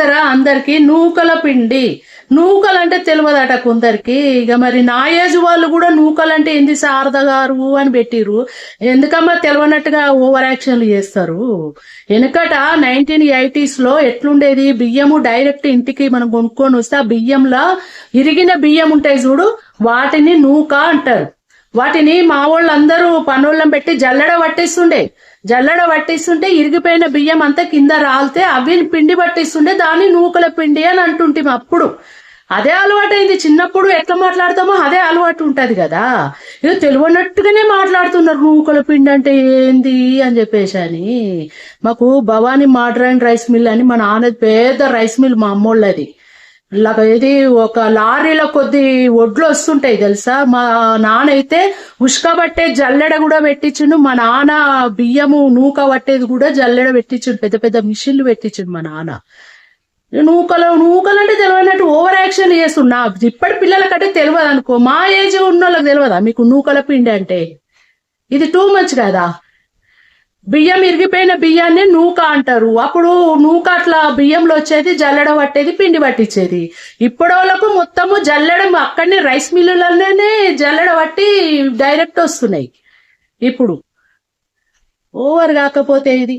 చేస్తారా అందరికి? నూకల పిండి. నూకలు అంటే తెలియదట కొందరికి. ఇక మరి నా ఏజ్ వాళ్ళు కూడా నూకలు అంటే ఏంది శారద గారు అని పెట్టిరు ఎందుకమ్మా తెలియనట్టుగా ఓవర్ యాక్షన్లు చేస్తారు? వెనకట నైన్టీన్ ఎయిటీస్లో ఎట్లుండేది? బియ్యము డైరెక్ట్ ఇంటికి మనం కొనుక్కొని వస్తే ఆ బియ్యంలో ఇరిగిన బియ్యం ఉంటాయి చూడు వాటిని నూక అంటారు. వాటిని మా వాళ్ళందరూ పనోళ్ళం పెట్టి జల్లడ పట్టిస్తుండే. జల్లడ పట్టిస్తుంటే ఇరిగిపోయిన బియ్యం అంతా కింద రాలితే అవి పిండి పట్టిస్తుండే దాన్ని నూకల పిండి అని అంటుంటే అప్పుడు. అదే అలవాటైంది. చిన్నప్పుడు ఎట్లా మాట్లాడతామో అదే అలవాటు ఉంటది కదా. ఇది తెలియనట్టుగానే మాట్లాడుతున్నారు. నూకల పిండి అంటే ఏంది అని చెప్పేసి అని మాకు భవానీ మోడర్న్ రైస్ మిల్ అని మా నాన్నది పెద్ద రైస్ మిల్ మా అమ్మోళ్ళది. ఇది ఒక లారీలో కొద్ది ఒడ్లు వస్తుంటాయి తెలుసా? మా నాన్న అయితే జల్లెడ కూడా పెట్టించిండు. మా నాన్న బియ్యము నూక పట్టేది కూడా జల్లెడ పెట్టించిండు. పెద్ద పెద్ద మిషన్లు పెట్టించిండు మా నాన్న. నూకలు నూకలు అంటే తెలియనట్టు ఓవర్ యాక్షన్ చేస్తున్నా ఇప్పటి పిల్లలకంటే తెలియదు అనుకో మా ఏజ్ ఉన్న వాళ్ళకి తెలియదా మీకు నూకల పిండి అంటే? ఇది టూ మచ్ కదా? బియ్యం ఇరిగిపోయిన బియ్యాన్ని నూక అంటారు. అప్పుడు నూక అట్లా బియ్యంలో వచ్చేది జల్లెడ పట్టేది పిండి పట్టించేది. ఇప్పుడు వాళ్ళకు మొత్తము జల్లడం అక్కడనే రైస్ మిల్లులలోనే జల్లెడ పట్టి డైరెక్ట్ వస్తున్నాయి. ఇప్పుడు ఓవర్ కాకపోతే ఇది